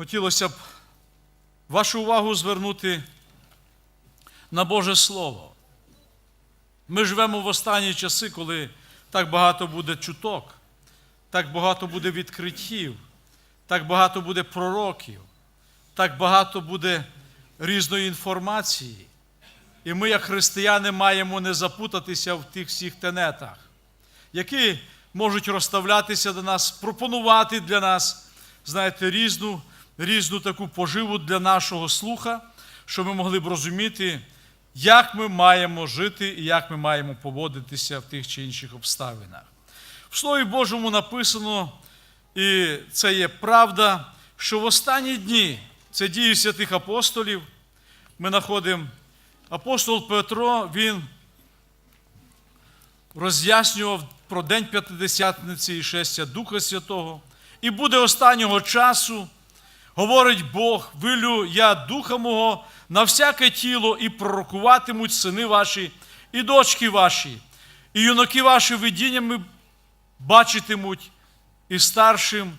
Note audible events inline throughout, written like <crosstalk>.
хотілося б вашу увагу звернути на Боже Слово. Ми живемо в останні часи, коли так багато буде чуток, так багато буде відкриттів, так багато буде пророків, так багато буде різної інформації. І ми, як християни, маємо не запутатися в тих всіх тенетах, які можуть розставлятися до нас, пропонувати для нас, знаєте, різну, різну таку поживу для нашого слуха, щоб ми могли б розуміти, як ми маємо жити і як ми маємо поводитися в тих чи інших обставинах. В Слові Божому написано, і це є правда, що в останні дні, це дії святих апостолів, ми знаходимо апостол Петро, він роз'яснював про День П'ятидесятниці і шестя Духа Святого. І буде останнього часу, говорить Бог, вилю я Духа мого на всяке тіло, і пророкуватимуть сини ваші, і дочки ваші, і юнаки ваші видіннями бачитимуть, і старшим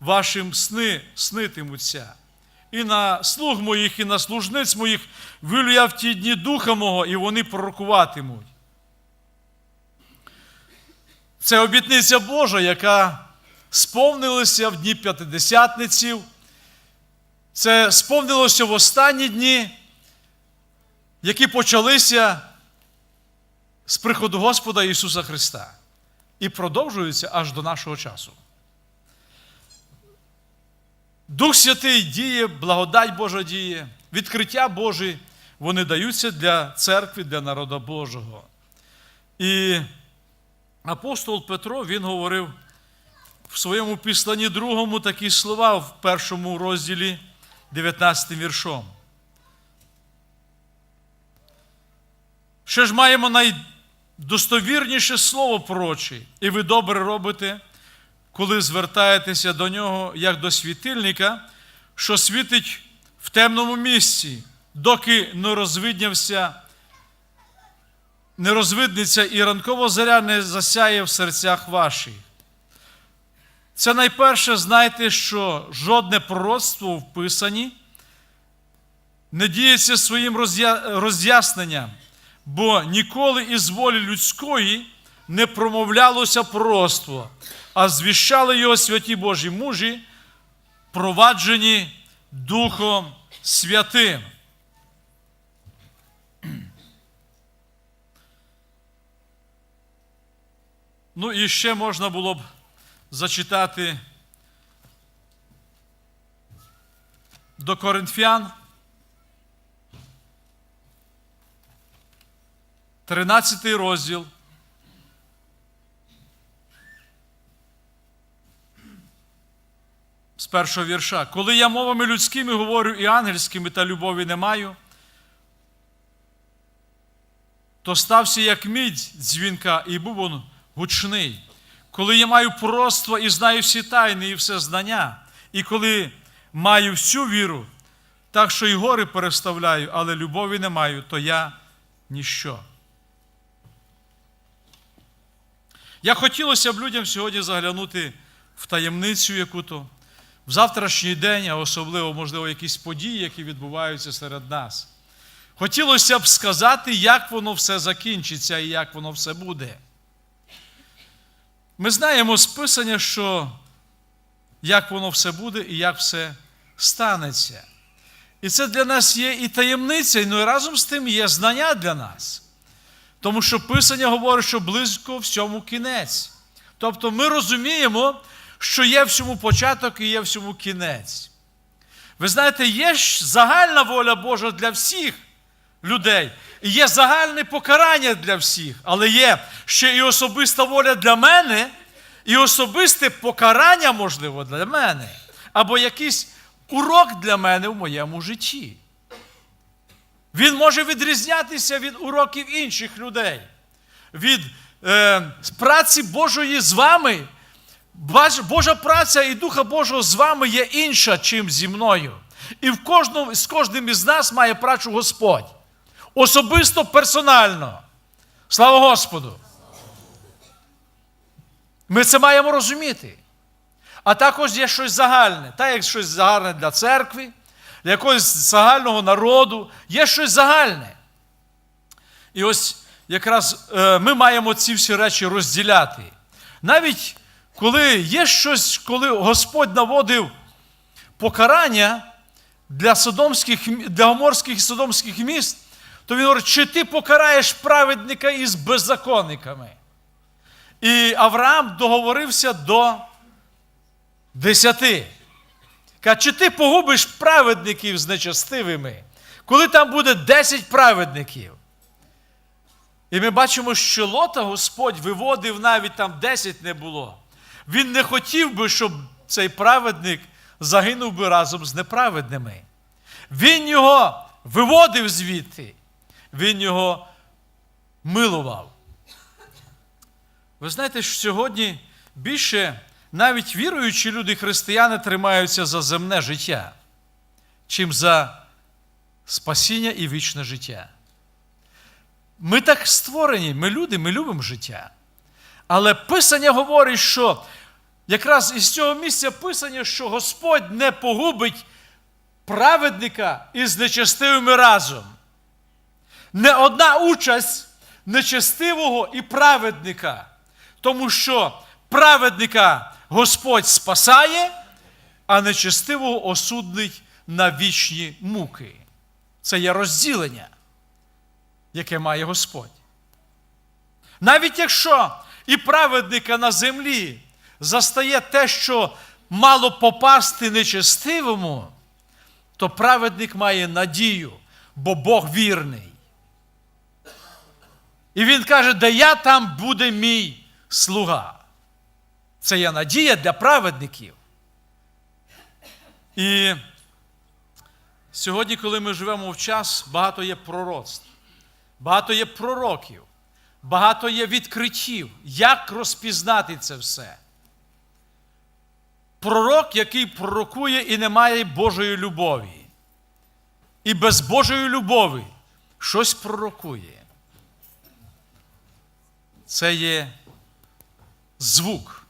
вашим сни снитимуться. І на слуг моїх, і на служниць моїх вилю я в ті дні духа мого, і вони пророкуватимуть. Це обітниця Божа, яка сповнилася в дні п'ятидесятниців. Це сповнилося в останні дні, які почалися з приходу Господа Ісуса Христа і продовжуються аж до нашого часу. Дух Святий діє, благодать Божа діє, відкриття Божі, вони даються для церкви, для народа Божого. І апостол Петро він говорив в своєму післанні другому такі слова в першому розділі 19 віршом. Ще ж маємо найдостовірніше слово прочі, і ви добре робите, коли звертаєтеся до нього як до світильника, що світить в темному місці, доки не розвиднявся, не розвидниться і ранкова заря не засяє в серцях ваших. Це найперше, знайте, що жодне пророцтво в Писанні не діється своїм роз'ясненням, бо ніколи із волі людської не промовлялося пророцтво, а звіщали його святі Божі мужі, проваджені Духом Святим. Ну і ще можна було б зачитати до Коринфян, 13 розділ. З першого вірша. Коли я мовами людськими говорю і ангельськими та любові не маю, то стався як мідь дзвінка і бубон гучний. Коли я маю пророцтво і знаю всі тайни і все знання, і коли маю всю віру, так що й гори переставляю, але любові не маю, то я ніщо. Я хотілося б людям сьогодні заглянути в таємницю яку-то, в завтрашній день, а особливо, можливо, якісь події, які відбуваються серед нас. Хотілося б сказати, як воно все закінчиться і як воно все буде. Ми знаємо з Писання, що як воно все буде і як все станеться. І це для нас є і таємниця, ну разом з тим є знання для нас. Тому що Писання говорить, що близько всьому кінець. Тобто ми розуміємо, що є всьому початок і є всьому кінець. Ви знаєте, є ж загальна воля Божа для всіх людей. І є загальне покарання для всіх, але є ще і особиста воля для мене, і особисте покарання, можливо, для мене, або якийсь урок для мене в моєму житті. Він може відрізнятися від уроків інших людей, від е, праці Божої з вами. Божа праця і Духа Божого з вами є інша, чим зі мною. І в кожному, з кожним із нас має працю Господь. Особисто персонально. Слава Господу! Ми це маємо розуміти. а також є щось загальне. Та як щось загальне для церкви, для якогось загального народу, є щось загальне. І ось якраз е, ми маємо ці всі речі розділяти. Навіть коли є щось, коли Господь наводив покарання для для гоморських і содомських міст, то він говорить, чи ти покараєш праведника із беззаконниками? І Авраам договорився до десяти. Каже, чи ти погубиш праведників з нечестивими, коли там буде 10 праведників? І ми бачимо, що Лота Господь виводив навіть там 10 не було. Він не хотів би, щоб цей праведник загинув би разом з неправедними. Він його виводив звідти, він його милував. Ви знаєте, що сьогодні більше навіть віруючі люди, християни, тримаються за земне життя, чим за спасіння і вічне життя. Ми так створені, ми люди, ми любимо життя. Але Писання говорить, що якраз із цього місця Писання, що Господь не погубить праведника із нечестивими разом. Не одна участь нечестивого і праведника. Тому що праведника Господь спасає, а нечестивого осудить на вічні муки. Це є розділення, яке має Господь. Навіть якщо і праведника на землі застає те, що мало попасти нечестивому, то праведник має надію, бо Бог вірний. І він каже, де я там буде мій слуга. Це є надія для праведників. І сьогодні, коли ми живемо в час, багато є пророцтв, багато є пророків, багато є відкриттів, як розпізнати це все. Пророк, який пророкує і не має Божої любові. І без Божої любові щось пророкує. Це є звук.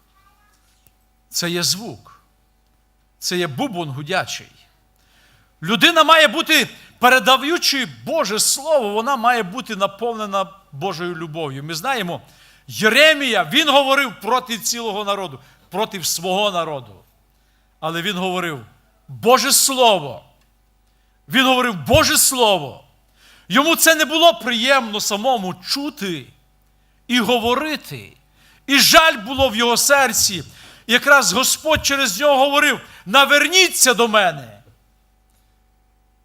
Це є звук. Це є бубон гудячий. Людина має бути, передаючи Боже Слово, вона має бути наповнена Божою любов'ю. Ми знаємо, Єремія, він говорив проти цілого народу, проти свого народу. Але він говорив Боже Слово. Він говорив Боже Слово. Йому це не було приємно самому чути і говорити. І жаль було в його серці. Якраз Господь через нього говорив: наверніться до мене.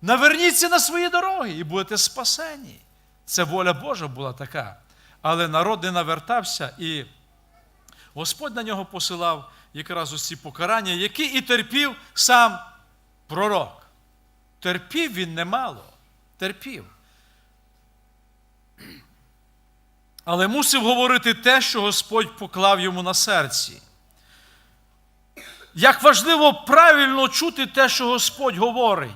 Наверніться на свої дороги і будете спасені. Це воля Божа була така. Але народ не навертався, і Господь на нього посилав якраз ці покарання, які і терпів сам пророк. Терпів він немало. Терпів. Але мусив говорити те, що Господь поклав йому на серці. Як важливо правильно чути те, що Господь говорить.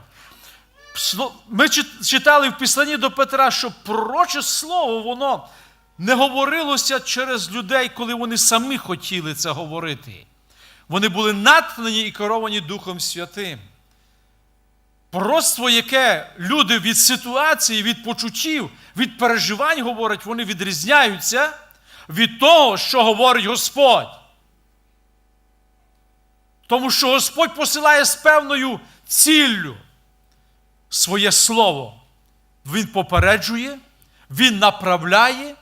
Ми читали в Післанні до Петра, що пророче слово, воно не говорилося через людей, коли вони самі хотіли це говорити. Вони були натхнені і керовані Духом Святим. Пророцтво, яке люди від ситуації, від почуттів, від переживань говорять, вони відрізняються від того, що говорить Господь. Тому що Господь посилає з певною ціллю своє слово. Він попереджує, Він направляє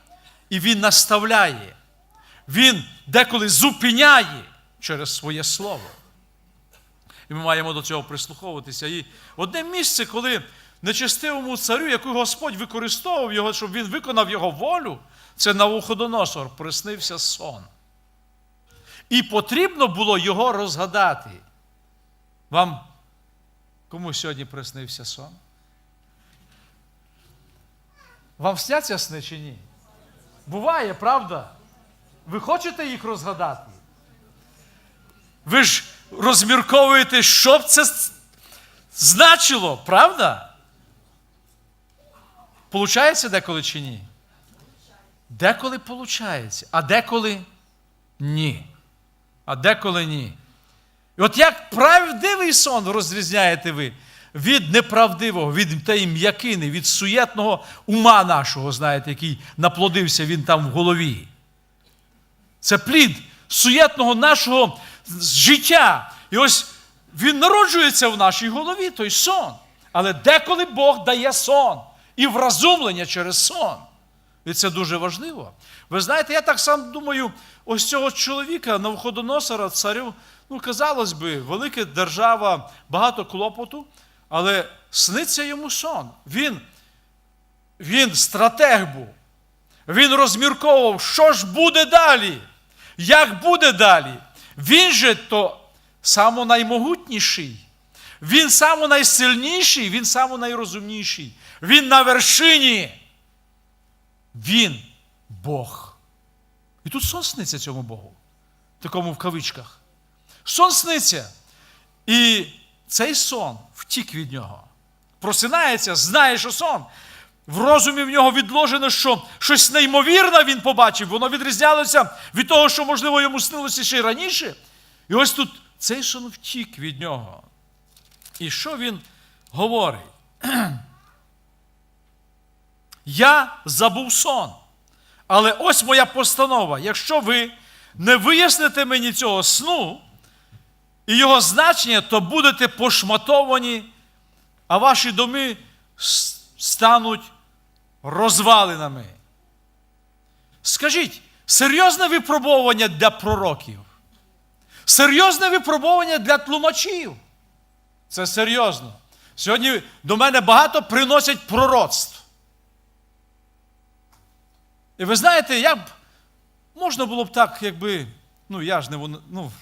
і Він наставляє. Він деколи зупиняє через своє слово. І ми маємо до цього прислуховуватися. І одне місце, коли нечестивому царю, яку Господь використовував його, щоб він виконав його волю, це Навуходоносор, приснився сон. І потрібно було його розгадати. Вам кому сьогодні приснився сон? Вам сняться сни чи ні? Буває, правда? Ви хочете їх розгадати? Ви ж розмірковуєте, що б це значило, правда? Получається деколи чи ні? Деколи получається, а деколи ні. А деколи ні. І от як правдивий сон розрізняєте ви від неправдивого, від тієї м'якини, від суєтного ума нашого, знаєте, який наплодився він там в голові. Це плід суєтного нашого життя. І ось він народжується в нашій голові, той сон. Але деколи Бог дає сон і вразумлення через сон. І це дуже важливо. Ви знаєте, я так сам думаю, ось цього чоловіка, Навходоносора, царю, ну, казалось би, велика держава, багато клопоту, але сниться йому сон. Він, він стратег був. Він розмірковував, що ж буде далі, як буде далі. Він же то само наймогутніший, він само найсильніший, він само найрозумніший. Він на вершині. Він Бог. І тут сон цьому Богу, такому в кавичках. Сон сниться. І цей сон втік від нього. Просинається, знає, що сон. В розумі в нього відложено, що щось неймовірне він побачив, воно відрізнялося від того, що, можливо, йому снилося ще й раніше. І ось тут цей сон втік від нього. І що він говорить? <clears throat> Я забув сон. Але ось моя постанова. Якщо ви не виясните мені цього сну і його значення, то будете пошматовані, а ваші доми стануть розвалинами. Скажіть, серйозне випробовування для пророків? Серйозне випробовування для тлумачів. Це серйозно. Сьогодні до мене багато приносять пророцтв. І ви знаєте, я б можна було б так, якби, ну я ж не ну,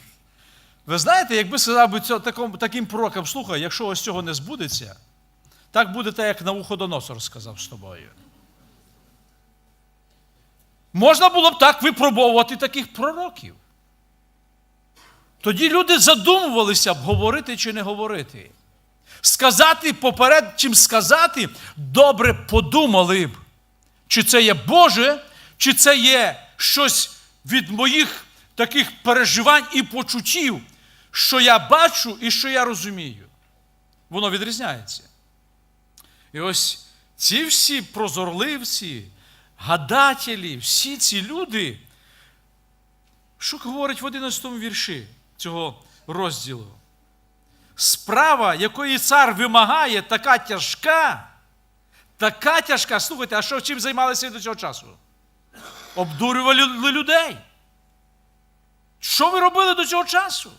ви знаєте, якби сказав би цьо, таким, таким пророкам, слухай, якщо ось цього не збудеться, так буде так, як Навуходоносор сказав з тобою. Можна було б так випробовувати таких пророків. Тоді люди задумувалися б, говорити чи не говорити. Сказати поперед, чим сказати, добре подумали б, чи це є Боже, чи це є щось від моїх таких переживань і почуттів, що я бачу і що я розумію. Воно відрізняється. І ось ці всі прозорливці, гадателі, всі ці люди, що говорить в 11 вірші цього розділу? Справа, якої цар вимагає, така тяжка, така тяжка. Слухайте, а що чим займалися до цього часу? Обдурювали людей. Що ви робили до цього часу?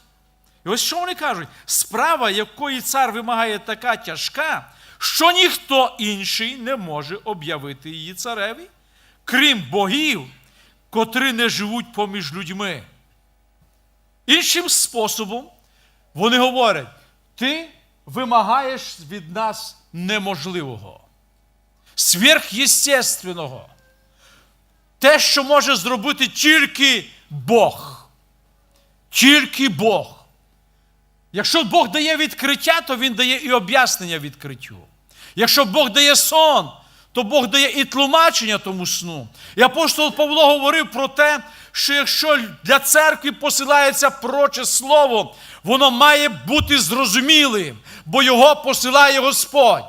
І ось що вони кажуть? Справа, якої цар вимагає така тяжка, що ніхто інший не може об'явити її цареві, крім богів, котрі не живуть поміж людьми. Іншим способом вони говорять: ти вимагаєш від нас неможливого, сверхъєстественного. Те, що може зробити тільки Бог. Тільки Бог. Якщо Бог дає відкриття, то Він дає і об'яснення відкриттю. Якщо Бог дає сон, то Бог дає і тлумачення тому сну. І апостол Павло говорив про те, що якщо для церкви посилається проче слово, воно має бути зрозумілим, бо його посилає Господь.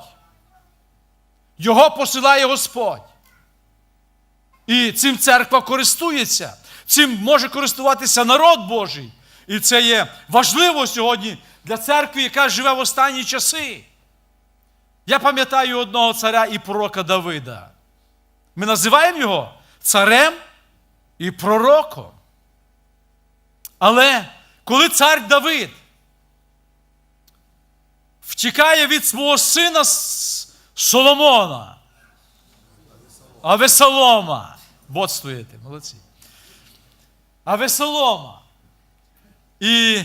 Його посилає Господь. І цим церква користується. Цим може користуватися народ Божий. І це є важливо сьогодні для церкви, яка живе в останні часи. Я пам'ятаю одного царя і пророка Давида. Ми називаємо його царем і пророком. Але коли цар Давид втікає від свого сина Соломона, Авесолома, бодствуєте, молодці. Авесолома. І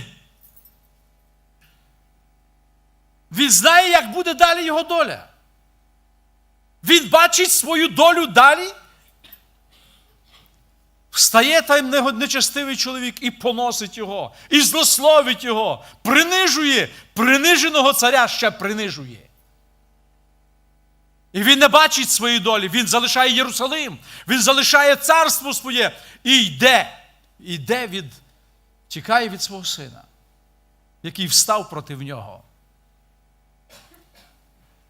він знає, як буде далі його доля. Він бачить свою долю далі. Встає там нечестивий чоловік і поносить його, і злословить його, принижує, приниженого царя ще принижує. І він не бачить своєї долі, він залишає Єрусалим, він залишає царство своє і йде, йде від, тікає від свого сина. який встав проти нього.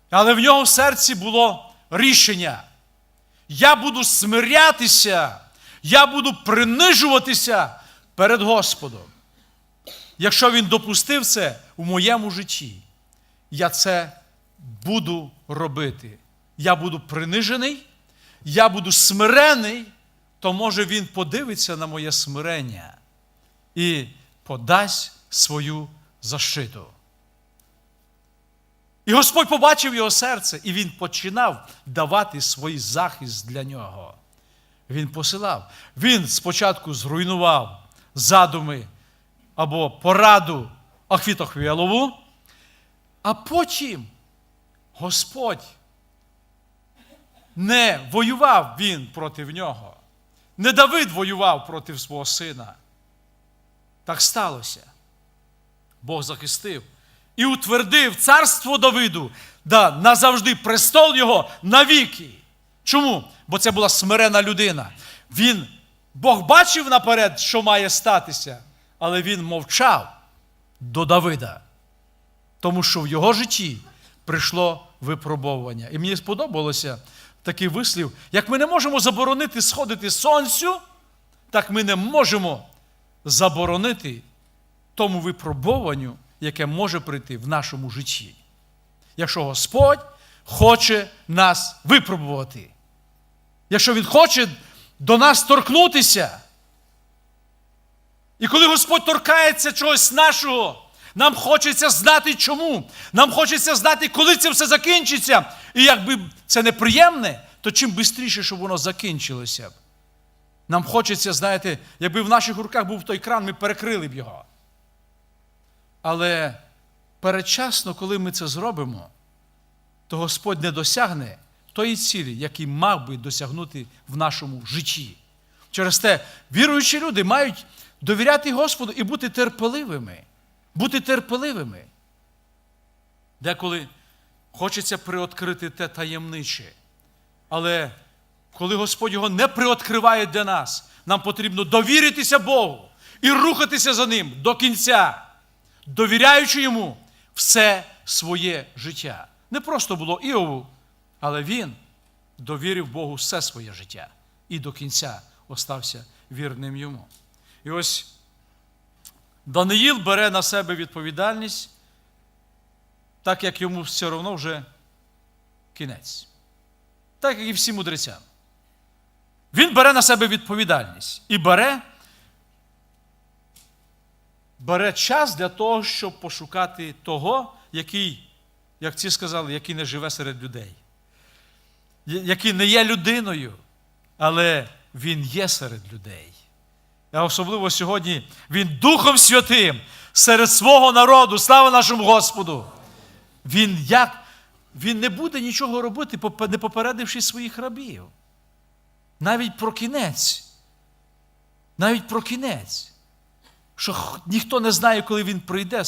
Але в нього в серці було рішення. Я буду смирятися, я буду принижуватися перед Господом. Якщо він допустив це у моєму житті, я це буду робити. Я буду принижений, я буду смирений, то може він подивиться на моє смирення і подасть свою защиту. І Господь побачив його серце, і він починав давати свій захист для нього. Він посилав. Він спочатку зруйнував задуми або пораду Ахвітохвілову, а потім Господь не воював він проти нього. Не Давид воював проти свого сина. Так сталося. Бог захистив і утвердив царство Давиду, да назавжди престол його навіки. Чому? Бо це була смирена людина. Він, Бог бачив наперед, що має статися, але він мовчав до Давида. Тому що в його житті прийшло випробовування. І мені сподобалося такий вислів: як ми не можемо заборонити сходити сонцю, так ми не можемо заборонити тому випробуванню, яке може прийти в нашому житті. Якщо Господь хоче нас випробувати, якщо Він хоче до нас торкнутися. І коли Господь торкається чогось нашого, нам хочеться знати чому. Нам хочеться знати, коли це все закінчиться. І якби це неприємне, то чим швидше, щоб воно закінчилося. Нам хочеться, знаєте, якби в наших руках був той кран, ми перекрили б його. Але передчасно, коли ми це зробимо, то Господь не досягне тої цілі, які мав би досягнути в нашому житті. Через те віруючі люди мають довіряти Господу і бути терпеливими. Бути терпеливими. Деколи хочеться приоткрити те таємниче. Але коли Господь його не приоткриває для нас, нам потрібно довіритися Богу і рухатися за Ним до кінця, довіряючи йому все своє життя. Не просто було Іову, але він довірив Богу все своє життя і до кінця остався вірним йому. І ось Даниїл бере на себе відповідальність, так як йому все одно вже кінець. Так як і всім мудрецям. Він бере на себе відповідальність і бере, бере час для того, щоб пошукати того, який, як ці сказали, який не живе серед людей, який не є людиною, але він є серед людей. А особливо сьогодні він Духом Святим серед свого народу, слава нашому Господу. Він як? Він не буде нічого робити, не попередивши своїх рабів. Навіть про кінець. Навіть про кінець. Що ніхто не знає, коли він прийде.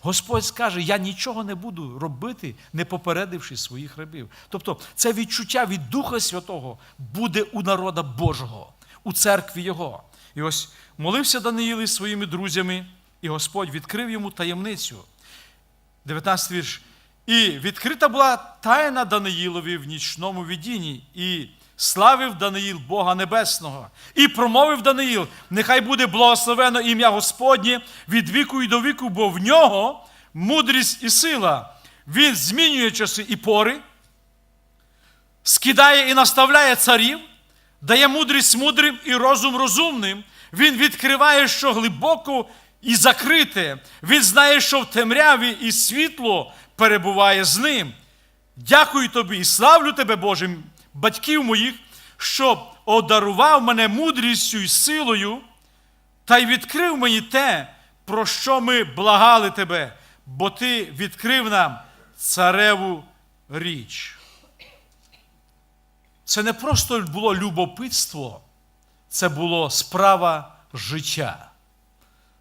Господь скаже, я нічого не буду робити, не попередивши своїх рабів. Тобто це відчуття від Духа Святого буде у народа Божого, у церкві Його. І ось молився Даниїл із своїми друзями, і Господь відкрив йому таємницю. 19 вірш. І відкрита була тайна Даниїлові в нічному видінні, і славив Даниїл Бога Небесного. І промовив Даниїл: нехай буде благословено ім'я Господнє від віку і до віку, бо в нього мудрість і сила. Він змінює часи і пори, скидає і наставляє царів, дає мудрість мудрим і розум розумним. Він відкриває, що глибоко і закрите. Він знає, що в темряві і світло перебуває з ним. Дякую тобі і славлю тебе, Боже, батьків моїх, що одарував мене мудрістю і силою, та й відкрив мені те, про що ми благали тебе, бо ти відкрив нам цареву річ. Це не просто було любопитство, це було справа життя.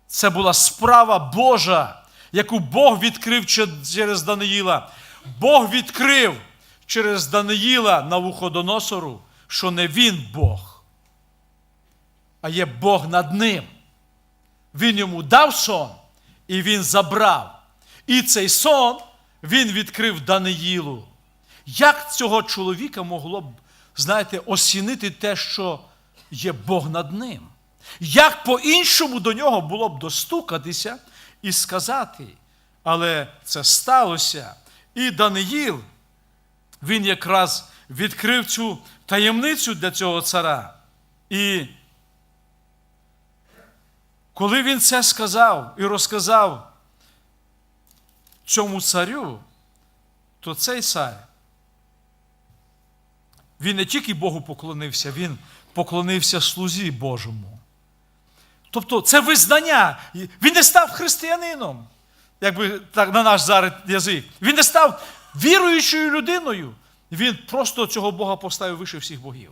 Це була справа Божа, яку Бог відкрив через Даниїла. Бог відкрив через Даниїла на вуходоносору, що не він Бог, а є Бог над ним. Він йому дав сон, і він забрав. І цей сон він відкрив Даниїлу. Як цього чоловіка могло б, знаєте, осінити те, що є Бог над ним? Як по-іншому до нього було б достукатися і сказати? Але це сталося. І Даниїл, він якраз відкрив цю таємницю для цього цара. І коли він це сказав і розказав цьому царю, то цей цар, він не тільки Богу поклонився, він поклонився слузі Божому. Тобто це визнання. Він не став християнином, якби так на наш зараз язик. Він не став віруючою людиною. Він просто цього Бога поставив вище всіх богів,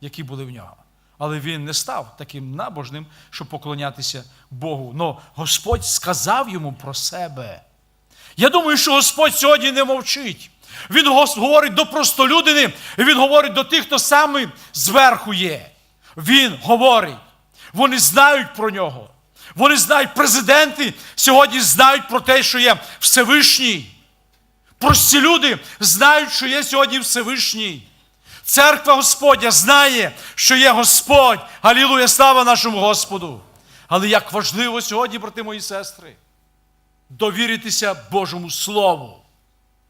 які були в нього. Але він не став таким набожним, щоб поклонятися Богу. Но Господь сказав йому про себе. Я думаю, що Господь сьогодні не мовчить. Він говорить до простолюдини, і він говорить до тих, хто саме зверху є. Він говорить. Вони знають про нього. Вони знають, президенти сьогодні знають про те, що є Всевишній. Прості люди знають, що є сьогодні Всевишній. Церква Господня знає, що є Господь. Алілуя, слава нашому Господу. Але як важливо сьогодні, брати мої сестри, довіритися Божому Слову,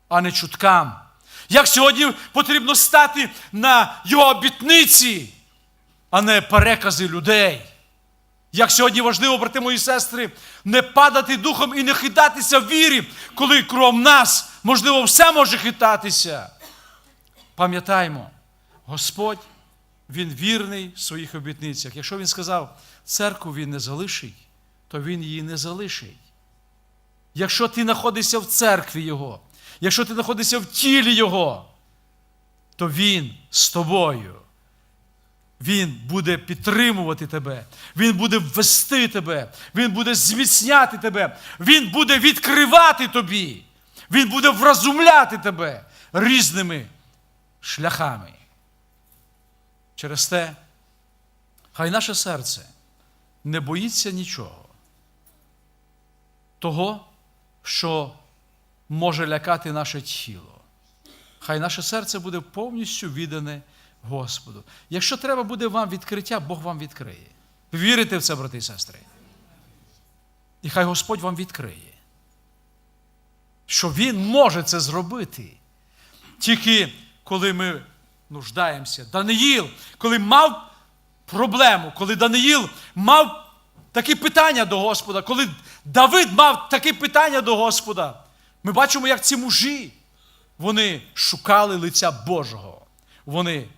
а не чуткам. Як сьогодні потрібно стати на його обітниці, а не перекази людей. Як сьогодні важливо, брати мої сестри, не падати духом і не хитатися в вірі, коли крім нас, можливо, все може хитатися. Пам'ятаймо, Господь, Він вірний в своїх обітницях. Якщо Він сказав, церкву Він не залишить, то Він її не залишить. Якщо ти знаходишся в церкві Його, якщо ти знаходишся в тілі Його, то Він з тобою. Він буде підтримувати тебе, Він буде ввести тебе, Він буде зміцняти тебе, Він буде відкривати тобі, Він буде вразумляти тебе різними шляхами. Через те, хай наше серце не боїться нічого, того, що може лякати наше тіло. Хай наше серце буде повністю віддане Господу. Якщо треба буде вам відкриття, Бог вам відкриє. Вірите в це, брати і сестри? І хай Господь вам відкриє, що Він може це зробити. Тільки коли ми нуждаємося. Даниїл, коли мав проблему, коли Даниїл мав такі питання до Господа, коли Давид мав такі питання до Господа, ми бачимо, як ці мужі, вони шукали лиця Божого. Вони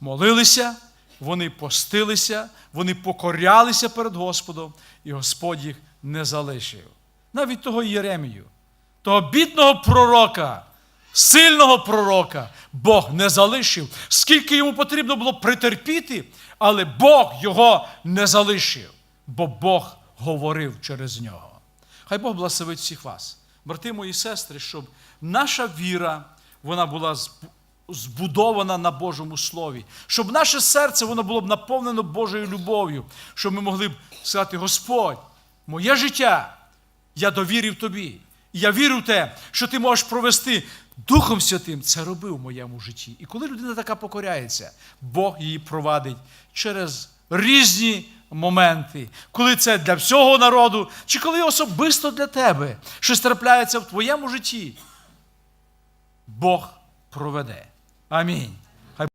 молилися, вони постилися, вони покорялися перед Господом, і Господь їх не залишив. Навіть того Єремію, того бідного пророка, сильного пророка, Бог не залишив, скільки йому потрібно було притерпіти, але Бог його не залишив, бо Бог говорив через нього. Хай Бог благословить всіх вас, брати мої сестри, щоб наша віра вона була збудована на Божому Слові, щоб наше серце воно було б наповнено Божою любов'ю, щоб ми могли б сказати: Господь, моє життя я довірив тобі. Я вірю в те, що ти можеш провести Духом Святим це робив в моєму житті. І коли людина така покоряється, Бог її провадить через різні моменти, коли це для всього народу, чи коли особисто для тебе щось трапляється в твоєму житті. Бог проведе. Амінь.